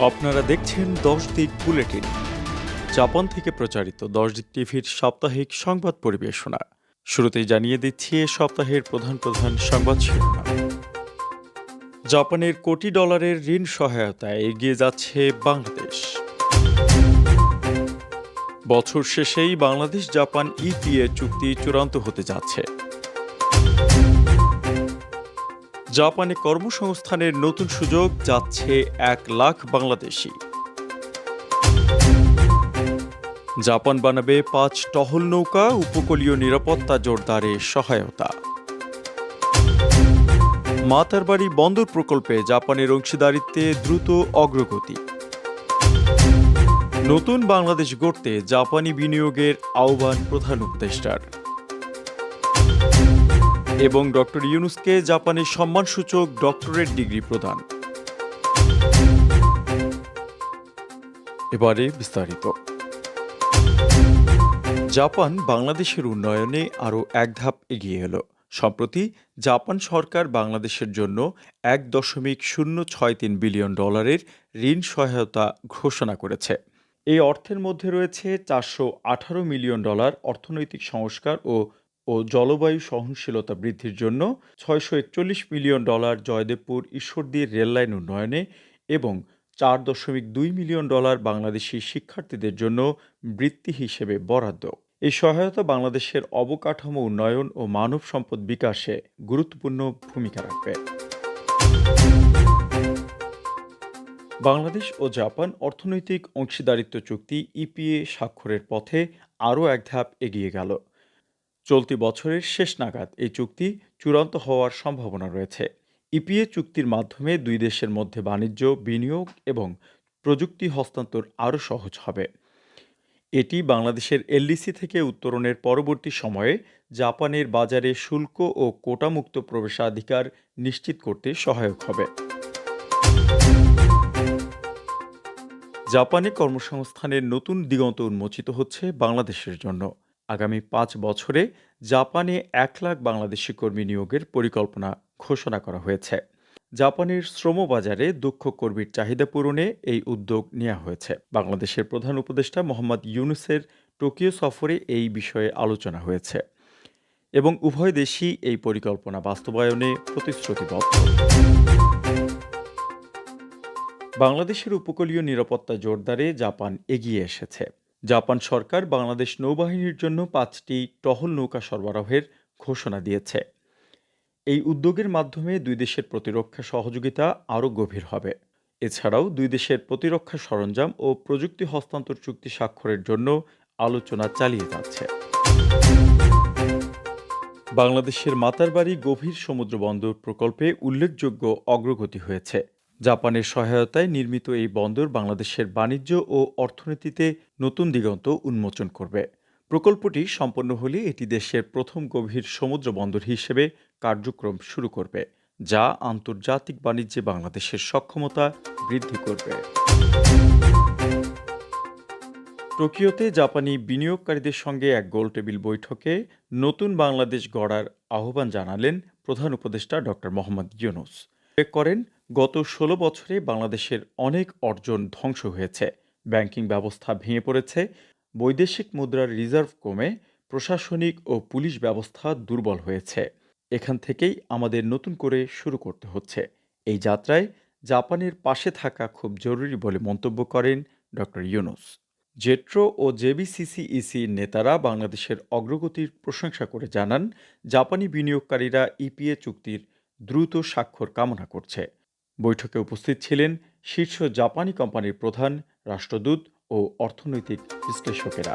দেখছেন দশ দিক বুলেটিন। জাপান থেকে প্রচারিত দশ দিক টিভির সাপ্তাহিক সংবাদ পরিবেশনা। শুরুতেই জানিয়ে দিচ্ছি এ সপ্তাহের প্রধান প্রধান সংবাদ শিরোনাম। জাপানের কোটি ডলারের ঋণ সহায়তায় এগিয়ে যাচ্ছে বাংলাদেশ। বছর শেষেই বাংলাদেশ জাপান ইপিএ চুক্তি চূড়ান্ত হতে যাচ্ছে। জাপানে কর্মসংস্থানের নতুন সুযোগ যাচ্ছে এক লাখ বাংলাদেশি। জাপান বানাবে পাঁচ টহল নৌকা, উপকূলীয় নিরাপত্তা জোরদারে সহায়তা। মাতারবাড়ি বন্দর প্রকল্পে জাপানের অংশীদারিত্বে দ্রুত অগ্রগতি। নতুন বাংলাদেশ গড়তে জাপানি বিনিয়োগের আহ্বান প্রধান উপদেষ্টার। এবং ডক্টর ইউনুসকে জাপানের সম্মানসূচক ডক্টরেট ডিগ্রি প্রদান। এবারে বিস্তারিত। জাপান বাংলাদেশের উন্নয়নে আরও এক ধাপ এগিয়ে এলো। সম্প্রতি জাপান সরকার বাংলাদেশের জন্য এক দশমিক শূন্য ছয় তিন বিলিয়ন ডলারের ঋণ সহায়তা ঘোষণা করেছে। এই অর্থের মধ্যে রয়েছে চারশো আঠারো মিলিয়ন ডলার অর্থনৈতিক সংস্কার ও ও জলবায়ু সহনশীলতা বৃদ্ধির জন্য ছয়শো একচল্লিশ মিলিয়ন ডলার জয়দেবপুর ঈশ্বরদীর রেললাইন উন্নয়নে এবং চার দশমিক দুই মিলিয়ন ডলার বাংলাদেশি শিক্ষার্থীদের জন্য বৃত্তি হিসেবে বরাদ্দ। এই সহায়তা বাংলাদেশের অবকাঠামো উন্নয়ন ও মানব সম্পদ বিকাশে গুরুত্বপূর্ণ ভূমিকা রাখবে। বাংলাদেশ ও জাপান অর্থনৈতিক অংশীদারিত্ব চুক্তি ইপিএ স্বাক্ষরের পথে আরও এক ধাপ এগিয়ে গেল। চলতি বছরের শেষ নাগাদ এই চুক্তি চূড়ান্ত হওয়ার সম্ভাবনা রয়েছে। ইপিএ চুক্তির মাধ্যমে দুই দেশের মধ্যে বাণিজ্য, বিনিয়োগ এবং প্রযুক্তি হস্তান্তর আরও সহজ হবে। এটি বাংলাদেশের এলডিসি থেকে উত্তরণের পরবর্তী সময়ে জাপানের বাজারে শুল্ক ও কোটামুক্ত প্রবেশাধিকার নিশ্চিত করতে সহায়ক হবে। জাপানে কর্মসংস্থানের নতুন দিগন্ত উন্মোচিত হচ্ছে বাংলাদেশের জন্য। আগামী পাঁচ বছরে জাপানে এক লাখ বাংলাদেশি কর্মী নিয়োগের পরিকল্পনা ঘোষণা করা হয়েছে। জাপানের শ্রমবাজারে দক্ষ কর্মীর চাহিদা পূরণে এই উদ্যোগ নেওয়া হয়েছে। বাংলাদেশের প্রধান উপদেষ্টা মোহাম্মদ ইউনুসের টোকিও সফরে এই বিষয়ে আলোচনা হয়েছে এবং উভয় দেশই এই পরিকল্পনা বাস্তবায়নে প্রতিশ্রুতিবদ্ধ। বাংলাদেশের উপকূলীয় নিরাপত্তা জোরদারে জাপান এগিয়ে এসেছে। জাপান সরকার বাংলাদেশ নৌবাহিনীর জন্য পাঁচটি টহল নৌকা সরবরাহের ঘোষণা দিয়েছে। এই উদ্যোগের মাধ্যমে দুই দেশের প্রতিরক্ষা সহযোগিতা আরও গভীর হবে। এছাড়াও দুই দেশের প্রতিরক্ষা সরঞ্জাম ও প্রযুক্তি হস্তান্তর চুক্তি স্বাক্ষরের জন্য আলোচনা চালিয়ে যাচ্ছে। বাংলাদেশের মাতারবাড়ি গভীর সমুদ্র বন্দর প্রকল্পে উল্লেখযোগ্য অগ্রগতি হয়েছে। জাপানের সহায়তায় নির্মিত এই বন্দর বাংলাদেশের বাণিজ্য ও অর্থনীতিতে নতুন দিগন্ত উন্মোচন করবে। প্রকল্পটি সম্পন্ন হলে এটি দেশের প্রথম গভীর সমুদ্র বন্দর হিসেবে কার্যক্রম শুরু করবে, যা আন্তর্জাতিক বাণিজ্যে বাংলাদেশের সক্ষমতা বৃদ্ধি করবে। টোকিওতে জাপানি বিনিয়োগকারীদের সঙ্গে এক গোলটেবিল বৈঠকে নতুন বাংলাদেশ গড়ার আহ্বান জানালেন প্রধান উপদেষ্টা ডক্টর মোহাম্মদ ইউনুস। করেন গত ষোলো বছরে বাংলাদেশের অনেক অর্জন ধ্বংস হয়েছে। ব্যাংকিং ব্যবস্থা ভেঙে পড়েছে। বৈদেশিক মুদ্রার রিজার্ভ কমে প্রশাসনিক ও পুলিশ ব্যবস্থা দুর্বল হয়েছে। এখান থেকেই আমাদের নতুন করে শুরু করতে হচ্ছে। এই যাত্রায় জাপানের পাশে থাকা খুব জরুরি বলে মন্তব্য করেন ডক্টর ইউনুস। জেট্রো ও জেবিসিসিইসি নেতারা বাংলাদেশের অগ্রগতির প্রশংসা করে জানান, জাপানি বিনিয়োগকারীরা ইপিএ চুক্তির দ্রুত স্বাক্ষর কামনা করছে। বৈঠকে উপস্থিত ছিলেন শীর্ষ জাপানি কোম্পানির প্রধান রাষ্ট্রদূত ও অর্থনৈতিক বিশ্লেষকেরা।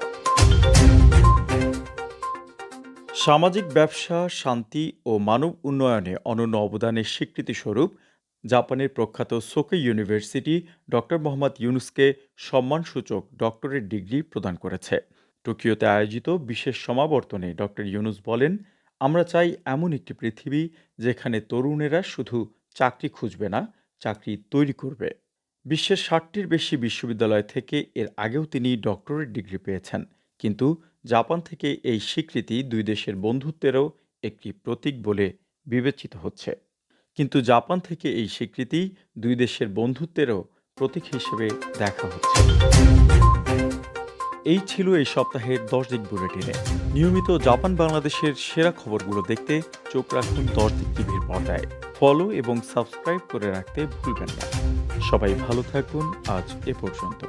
সামাজিক ব্যবসা, শান্তি ও মানব উন্নয়নে অনন্য অবদানের স্বীকৃতিস্বরূপ জাপানের প্রখ্যাত সোকে ইউনিভার্সিটি ডক্টর মোহাম্মদ ইউনুসকে সম্মানসূচক ডক্টরেট ডিগ্রি প্রদান করেছে। টোকিওতে আয়োজিত বিশেষ সমাবর্তনে ডক্টর ইউনুস বলেন, আমরা চাই এমন একটি পৃথিবী যেখানে তরুণেরা শুধু চাকরি খুঁজবে না, চাকরি তৈরি করবে। বিশ্বের ষাটটির বেশি বিশ্ববিদ্যালয় থেকে এর আগেও তিনি ডক্টরেট ডিগ্রি পেয়েছেন। কিন্তু জাপান থেকে এই স্বীকৃতি দুই দেশের বন্ধুত্বেরও একটি প্রতীক বলে বিবেচিত হচ্ছে। কিন্তু জাপান থেকে এই স্বীকৃতি দুই দেশের বন্ধুত্বেরও প্রতীক হিসেবে দেখা হচ্ছে। এই ছিল এই সপ্তাহের দশ দিক বুলেটিনে। নিয়মিত জাপান বাংলাদেশের সেরা খবরগুলো দেখতে চোখ রাখুন দশ দিক টিভির পর্দায়। ফলো এবং সাবস্ক্রাইব করে রাখতে ভুলবেন না। সবাই ভালো থাকুন আজ এ পর্যন্ত।